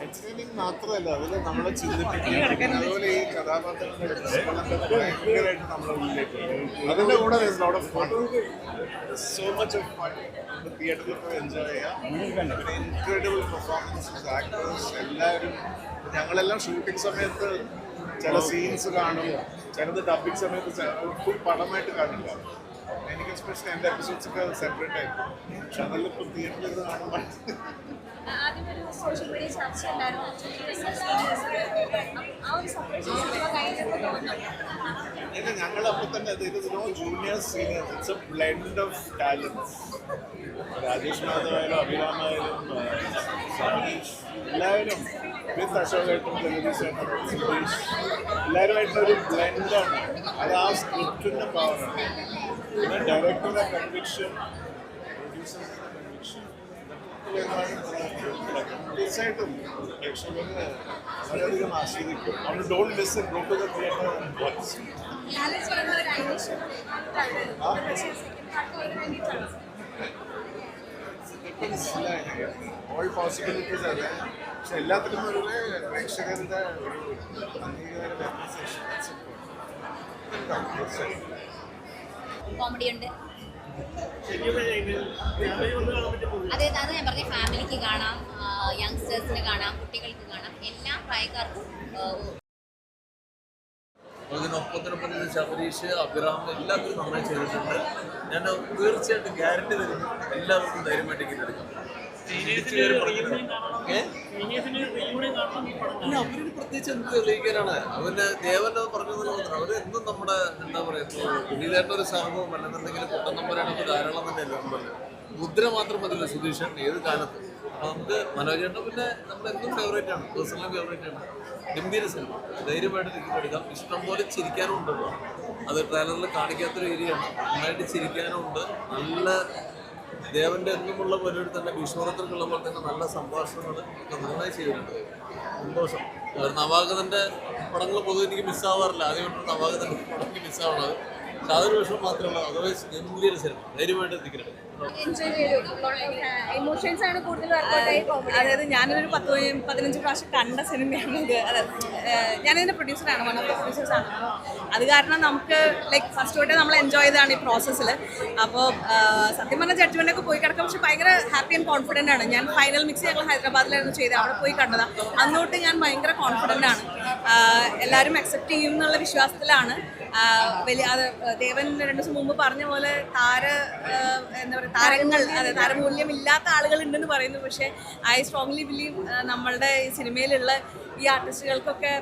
ഒരു മാത്രമല്ല അതിൽ നമ്മളെ ചിന്തിപ്പിക്കും അതുപോലെ ഈ കഥാപാത്രങ്ങളുടെ ഭയങ്കരമായിട്ട് നമ്മളെ ഉള്ളിലേക്ക് അതിന്റെ കൂടെ fun so much of fun തിയേറ്ററിൽ പോയി എൻജോയ് ചെയ്യാം. ഇൻക്രെഡിബിൾ പെർഫോമൻസസ് ആക്ടേഴ്സ് എല്ലാവരും ഞങ്ങളെല്ലാം ഷൂട്ടിംഗ് സമയത്ത് ചില സീൻസ് കാണും. ചിലത് ഡബിങ് സമയത്ത് ഫുൾ പടമായിട്ട് കാണില്ല എനിക്ക് എസ്പെഷ്യലി എന്റെ എപ്പിസോഡ്സ് ഒക്കെ സെപ്പറേറ്റ് ആയിരുന്നു പക്ഷെ അതെല്ലാം തിയേറ്ററിൽ കാണുമ്പോൾ ആദ്യം ഒരു സോഷ്യൽ മീഡിയ ചർച്ച ഉണ്ടായിരുന്നു. ആ ഒരു സെപ്പറേഷൻ ഇല്ല ഞങ്ങളപ്പോൾ തന്നെ no junior senior it's a blend of talents Rajesh മാധവായാലും അഭിരാമായാലും സതീഷ് എല്ലാവരും. വിത്ത് അശോകായിട്ടും ജഗദീഷ് ഏട്ടൻ സുധീഷ് എല്ലാവരുമായിട്ടൊരു ബ്ലെൻഡാണ്. അത് ആ സ്ക്രിപ്റ്റിന്റെ പവറാണ് പിന്നെ ഡയറക്ടറുടെ കൺവിക്ഷൻ പ്രൊഡ്യൂസേഴ്സിന്റെ കൺവിക്ഷൻ തീർച്ചയായിട്ടും പ്രേക്ഷകര് വളരെയധികം ആസ്വദിക്കും. നമ്മൾ don't miss go to the theatre watch ഒരു ഓൾ പോസിബിലിറ്റീസ് അതെ പക്ഷെ എല്ലാത്തിലും ഒരു പ്രേക്ഷകരുടെ ഒരു അംഗീകാരം. കോമഡി ഉണ്ട്. അതെ അത് ഞാൻ പറഞ്ഞ ഫാമിലിക്ക് കാണാം യങ്സ്റ്റേഴ്സിന് കാണാം കുട്ടികൾക്ക് കാണാം. എല്ലാ പ്രായക്കാർക്കും അതിനൊപ്പത്തിനൊപ്പം തന്നെ ശബരീഷ് അഭിറാം എല്ലാത്തിനും നന്നായി ചെയ്തിട്ടുണ്ട്. ഞാൻ തീർച്ചയായിട്ടും ഗ്യാരണ്ടി തരുന്നു എല്ലാവർക്കും ധൈര്യമായിട്ട് ഇങ്ങനെ എടുക്കാം. അവരിന് പ്രത്യേകിച്ച് എന്ത് തെളിയിക്കാനാണ്? അവന് ദേവന്റെ പറഞ്ഞു തോന്നുന്നു അവർ എന്നും നമ്മുടെ എന്താ പറയുക പുള്ളിയിലായിട്ട് ഒരു അല്ലെന്നുണ്ടെങ്കിലും അല്ലെന്നുണ്ടെങ്കിൽ നമ്പരാണെങ്കിൽ ധാരാളം തന്നെ ഉണ്ടല്ലോ മുദ്ര മാത്രം മതില്ല സുധീഷൻ ഏത് കാലത്ത്. നമുക്ക് മനോജേട്ടൻ പിന്നെ നമ്മുടെ എന്തും ഫേവറേറ്റ് ആണ് പേഴ്സണൽ ഫേവറേറ്റ് ആണ്. ഗംഭീര സിനിമ ധൈര്യമായിട്ട് ടിക്കറ്റ് എടുക്കാം. ഇഷ്ടം പോലെ ചിരിക്കാനും ഉണ്ടല്ലോ അത് ട്രെയിലറിൽ കാണിക്കാത്തൊരു ഏരിയയാണ്. നന്നായിട്ട് ചിരിക്കാനും ഉണ്ട് നല്ല ദേവന്റെ എന്നുമുള്ള പരിപാടി തന്നെ പോലെ തന്നെ നല്ല സംഭാഷണങ്ങൾ ഒക്കെ നന്നായി ചെയ്തിട്ടുണ്ട്. സന്തോഷം. ഒരു നവാഗതന്റെ പടങ്ങൾ പൊതുവെ എനിക്ക് മിസ്സാവാറില്ല ആദ്യമായിട്ട് നവാഗതന്റെ പടം എനിക്ക് മിസ്സാവണത് പക്ഷെ അതൊരു വിഷയം മാത്രമല്ല. അതർവൈസ് ഗംഭീര സിനിമ ധൈര്യമായിട്ട് ടിക്കറ്റ് ചെയ്തു. ആണ് അതായത് ഞാനൊരു പത്ത് പതി- പതിനഞ്ച് പ്രാവശ്യം കണ്ട സിനിമയാണ് ഇത്. അതെ. ഏഹ് ഞാനിതിന്റെ പ്രൊഡ്യൂസറാണ് വൺ ഓഫ് ദ പ്രൊഡ്യൂസേഴ്സാണ് അത് കാരണം നമുക്ക് ലൈക്ക് ഫസ്റ്റ് തൊട്ടേ നമ്മൾ എൻജോയ് ചെയ്താണ് ഈ പ്രോസസ്സിൽ അപ്പോൾ സത്യം പറഞ്ഞ ജഡ്ജ്മെന്റ് ഒക്കെ പോയി കിടക്കാം പക്ഷെ ഭയങ്കര ഹാപ്പി ആൻഡ് കോൺഫിഡന്റ് ആണ്. ഞാൻ ഫൈനൽ മിക്സ് ഞങ്ങൾ ഹൈദരാബാദിലായിരുന്നു ചെയ്തത്. അവിടെ പോയി കണ്ടതാണ് അന്നോട്ട് ഞാൻ ഭയങ്കര കോൺഫിഡന്റ് ആണ്. എല്ലാവരും അക്സെപ്റ്റ് ചെയ്യും എന്നുള്ള വിശ്വാസത്തിലാണ്. വലിയ അത് ദേവൻ രണ്ടു ദിവസം മുമ്പ് പറഞ്ഞ പോലെ താര എന്താ പറയുക താരങ്ങൾ അതെ താരമൂല്യം ഇല്ലാത്ത ആളുകൾ ഉണ്ടെന്ന് പറയുന്നു. പക്ഷേ ഐ സ്ട്രോങ്ലി ബിലീവ് നമ്മളുടെ സിനിമയിലുള്ള ഈ ആർട്ടിസ്റ്റുകൾക്കൊക്കെ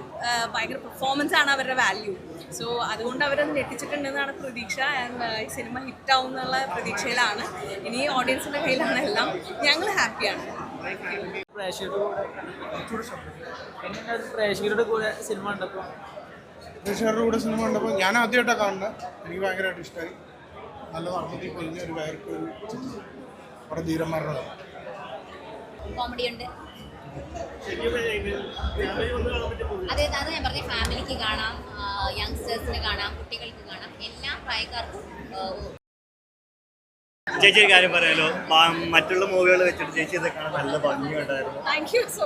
ഭയങ്കര പെർഫോമൻസ് ആണ് അവരുടെ വാല്യൂ സോ അതുകൊണ്ട് അവരത് ഞെട്ടിച്ചിട്ടുണ്ടെന്നാണ് പ്രതീക്ഷ. ആൻഡ് ഈ സിനിമ ഹിറ്റ് ആവും എന്നുള്ള പ്രതീക്ഷയിലാണ്. ഇനി ഓഡിയൻസിന്റെ കയ്യിലാണ് എല്ലാം. ഞങ്ങൾ ഹാപ്പിയാണ്. പ്രേക്ഷകരുടെ പ്രേക്ഷകരുടെ കൂടെ സിനിമ കണ്ടപ്പോൾ? പ്രേക്ഷകരുടെ കൂടെ സിനിമ കണ്ടപ്പോൾ ഞാൻ ആദ്യമായിട്ടാണ് കാണുന്നത്. എനിക്ക് ഭയങ്കരമായിട്ട് ഇഷ്ടമായി നല്ല നടത്തി പൊലിഞ്ഞ ഒരു വയർക്ക് ഒരു ധീരം ധീരന്മാരുടെ കോമഡി ഉണ്ട്. അതെ അത് ഞാൻ പറഞ്ഞ ഫാമിലിക്ക് കാണാം യങ്സ്റ്റേഴ്സിന് കാണാം കുട്ടികൾക്ക് കാണാം. എല്ലാ പ്രായക്കാർക്കും ചേച്ചി ഒരു കാര്യം പറയാലോ? മറ്റുള്ള മൂവികൾ വെച്ചിട്ട് ചേച്ചി ഇതൊക്കെ നല്ല ഭംഗിയുണ്ടായിരുന്നു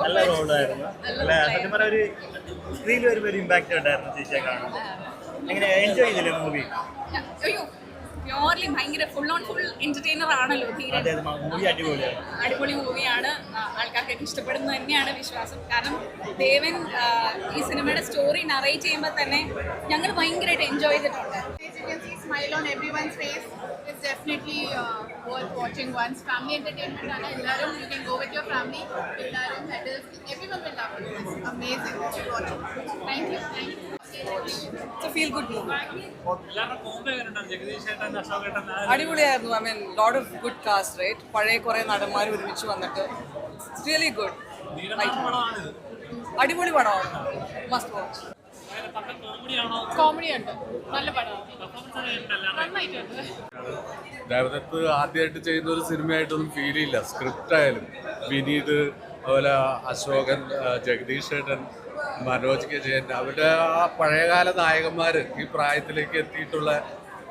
നല്ല റോളായിരുന്നു. അല്ല? സത്യം പറഞ്ഞ ഒരു സ്ക്രീനിൽ ഒരു ഒരു ഇമ്പാക്റ്റ് ഉണ്ടായിരുന്നു ചേച്ചിയെ കാണുമ്പോൾ എങ്ങനെ എൻജോയ് ചെയ്തില്ലേ മൂവി പ്യോർലി ഭയങ്കര ഫുൾ ഓൺ ഫുൾ എന്റർടൈനർ ആണല്ലോ അടിപൊളി മൂവിയാണ്. ആൾക്കാർക്ക് ഇഷ്ടപ്പെടുന്നത് തന്നെയാണ് വിശ്വാസം. കാരണം ദേവൻ ഈ സിനിമയുടെ സ്റ്റോറി നറേറ്റ് ചെയ്യുമ്പോൾ തന്നെ ഞങ്ങൾ ഭയങ്കരമായിട്ട് എൻജോയ് ചെയ്തിട്ടുണ്ട്. As you can see, smile on everyone's face. is definitely uh, worth watching once. Family entertainment, and Illarum, you can go with your family. Illarum, adults, everyone will love it. It's amazing. You watch. Thank you. Thank you. It's a feel good movie. Combo എങ്ങനെയുണ്ടാവും Jagadish ഏട്ടൻ അശോക് ഏട്ടൻ ആ ഒരു- അടിപൊളിയായിരുന്നു I mean load of good cast right പഴയ കുറെ നടന്മാർ ഒരുമിച്ച് വന്നിട്ട് റിയലി ഗുഡ് അടിപൊളി പടമാണ് മസ്റ്റ് വാച്ച് ഉണ്ട് നല്ല പടമാണ് ദേവദത്ത് ആദ്യമായിട്ട് ചെയ്യുന്ന ഒരു സിനിമയായിട്ടൊന്നും ഫീൽ ഇല്ല സ്ക്രിപ്റ്റ് ആയാലും വിനീത് അതുപോലെ അശോകൻ ജഗദീഷ് ഏട്ടൻ മനോജ് കെ ജയൻ അവരുടെ ആ പഴയകാല നായകന്മാർ ഈ പ്രായത്തിലേക്ക് എത്തിയിട്ടുള്ള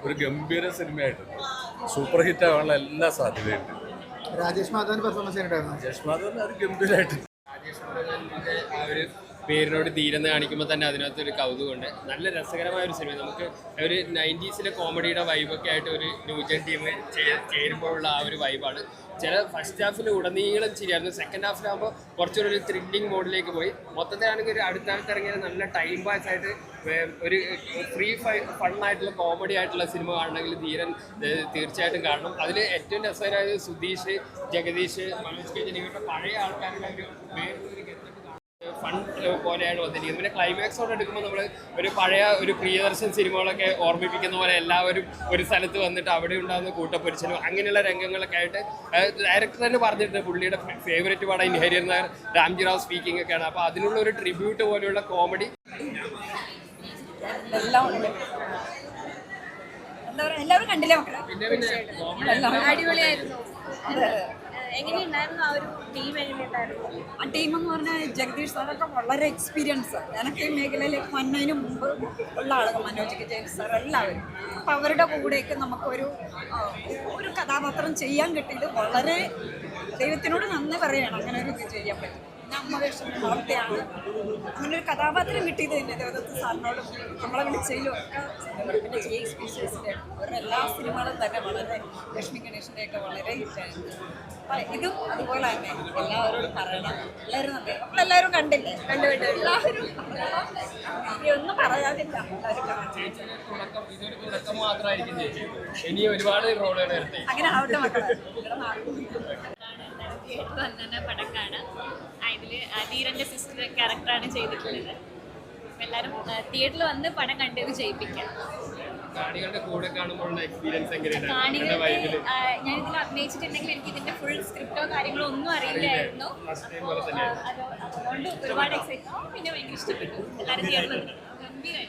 ഒരു ഗംഭീര സിനിമയായിട്ടുണ്ട് സൂപ്പർ ഹിറ്റ് ആവാനുള്ള എല്ലാ സാധ്യതയുണ്ട് രാജേഷ് മാധവൻ പെർഫോമൻസ് രാജേഷ് മാധവൻ അത് ഗംഭീരമായിട്ട് രാജേഷ് മുരുകന്റെ ആ ഒരു പേരിനോട് തീരെന്ന് കാണിക്കുമ്പോൾ തന്നെ അതിനകത്ത് ഒരു കൗതുകമുണ്ട്. നല്ല രസകരമായ ഒരു സിനിമ നമുക്ക് ഒരു നയന്റീസിലെ കോമഡിയുടെ വൈബൊക്കെ ആയിട്ട് ഒരു ന്യൂജൻ ടീം ചേരുമ്പോഴുള്ള ആ ഒരു വൈബാണ് ചില ഫസ്റ്റ് ഹാഫിൽ ഉടനീളം ശരിയായിരുന്നു. സെക്കൻഡ് ഹാഫിലാകുമ്പോൾ കുറച്ചുകൂടി ഒരു ത്രില്ലിംഗ് മോഡിലേക്ക് പോയി. മൊത്തത്തിലാണെങ്കിൽ ഒരു അടുത്തടുത്ത് ഇറങ്ങിയ നല്ല ടൈം പാസ് ആയിട്ട് ഒരു ഫ്രീ ഫൈ ഫണ്ണായിട്ടുള്ള കോമഡി ആയിട്ടുള്ള സിനിമ കാണണമെങ്കിൽ ധീരൻ തീർച്ചയായിട്ടും കാണണം. അതിൽ ഏറ്റവും രസകരമായത് സുധീഷ് ജഗദീഷ് മനോജ് കെ ജനികളുടെ പഴയ ആൾക്കാരുടെ ഒരു വേറൊരു ഫൺ പോലെയാണ് വന്നിരിക്കുന്നത് പിന്നെ ക്ലൈമാക്സോടെ എടുക്കുമ്പോൾ നമ്മൾ ഒരു പഴയ ഒരു പ്രിയദർശൻ സിനിമകളൊക്കെ ഓർമ്മിപ്പിക്കുന്ന പോലെ എല്ലാവരും ഒരു സ്ഥലത്ത് വന്നിട്ട് അവിടെ ഉണ്ടാകുന്ന കൂട്ടപ്പൊരിച്ചലും അങ്ങനെയുള്ള രംഗങ്ങളൊക്കെ ആയിട്ട് ഡയറക്ടർ തന്നെ പറഞ്ഞിട്ടുണ്ട്. പുള്ളിയുടെ ഫേവറേറ്റ് പടം ഇൻഹരിയർ നായർ രാംജി റാവ് സ്പീക്കിംഗ് ഒക്കെയാണ് അപ്പോൾ അതിനുള്ള ഒരു ട്രിബ്യൂട്ട് പോലെയുള്ള കോമഡി എല്ലാവരും കണ്ടില്ലേ മക്കളെ? പിന്നെ പിന്നെ അടിപൊളിയായിരുന്നു. ആ ഒരു ടീം ആ ടീം എന്ന് പറഞ്ഞാൽ ജഗദീഷ് സാറൊക്കെ വളരെ എക്സ്പീരിയൻസ് ഞാനൊക്കെ ഈ മേഖലയിൽ വന്നതിന് മുമ്പ് ഉള്ള ആളുകൾ മനോജ് കെ ജയൻ സാർ എല്ലാവരും. അപ്പം അവരുടെ കൂടെയൊക്കെ നമുക്കൊരു ഒരു കഥാപാത്രം ചെയ്യാൻ കിട്ടിയത് വളരെ ദൈവത്തിനോട് നന്ദി പറയണം അങ്ങനെ ഒരു ഇത് ചെയ്യാൻ പറ്റും. അമ്മ വേഷം വാർത്തയാണ് അങ്ങനെ ഒരു കഥാപാത്രം കിട്ടിയത് തന്നെ ദേവദത്ത് സാറിനോടും നമ്മളെ വിളിച്ചതിലും ഒക്കെ. പിന്നെ ജെ സ്പീഷ്യൽസിന്റെ അവരുടെ എല്ലാ സിനിമകളും തന്നെ വളരെ ലക്ഷ്മി ഗണേഷിന്റെ ഒക്കെ വളരെ ഹിറ്റായിരുന്നു അപ്പം ഇതും അതുപോലെ തന്നെ എല്ലാവരോടും പറയണം. എല്ലാവരും നന്ദി. നമ്മളെല്ലാവരും കണ്ടില്ലേ? കണ്ടുപോയിട്ട് എല്ലാവരും ഒന്നും എല്ലാവരും ഇനി ഒരുപാട് റോളുകൾ അങ്ങനെ ആവട്ടെ മക്കളെ. തിയേറ്ററിൽ വന്ന അതിൽ ധീരന്റെ സിസ്റ്റർ ക്യാരക്ടറാണ് ചെയ്തിട്ടുള്ളത്. അപ്പം എല്ലാവരും തിയേറ്ററിൽ വന്ന് പടം കണ്ടത് ചെയ്യിപ്പിക്കാം. കാണികളുടെ കൂടെ കാണുമ്പോഴുള്ള എക്സ്പീരിയൻസ് എങ്ങനെയാണ്? ഞാൻ ഇതിൽ അഭിനയിച്ചിട്ടുണ്ടെങ്കിൽ എനിക്ക് ഇതിന്റെ ഫുൾ സ്ക്രിപ്റ്റോ കാര്യങ്ങളോ ഒന്നും അറിയില്ലായിരുന്നു. അതുകൊണ്ട് ഒരുപാട് എക്സൈറ്റ് പിന്നെ ഭയങ്കര ഇഷ്ടപ്പെട്ടു. എല്ലാവരും തിയേറ്ററിൽ ഗംഭീരമായിട്ട്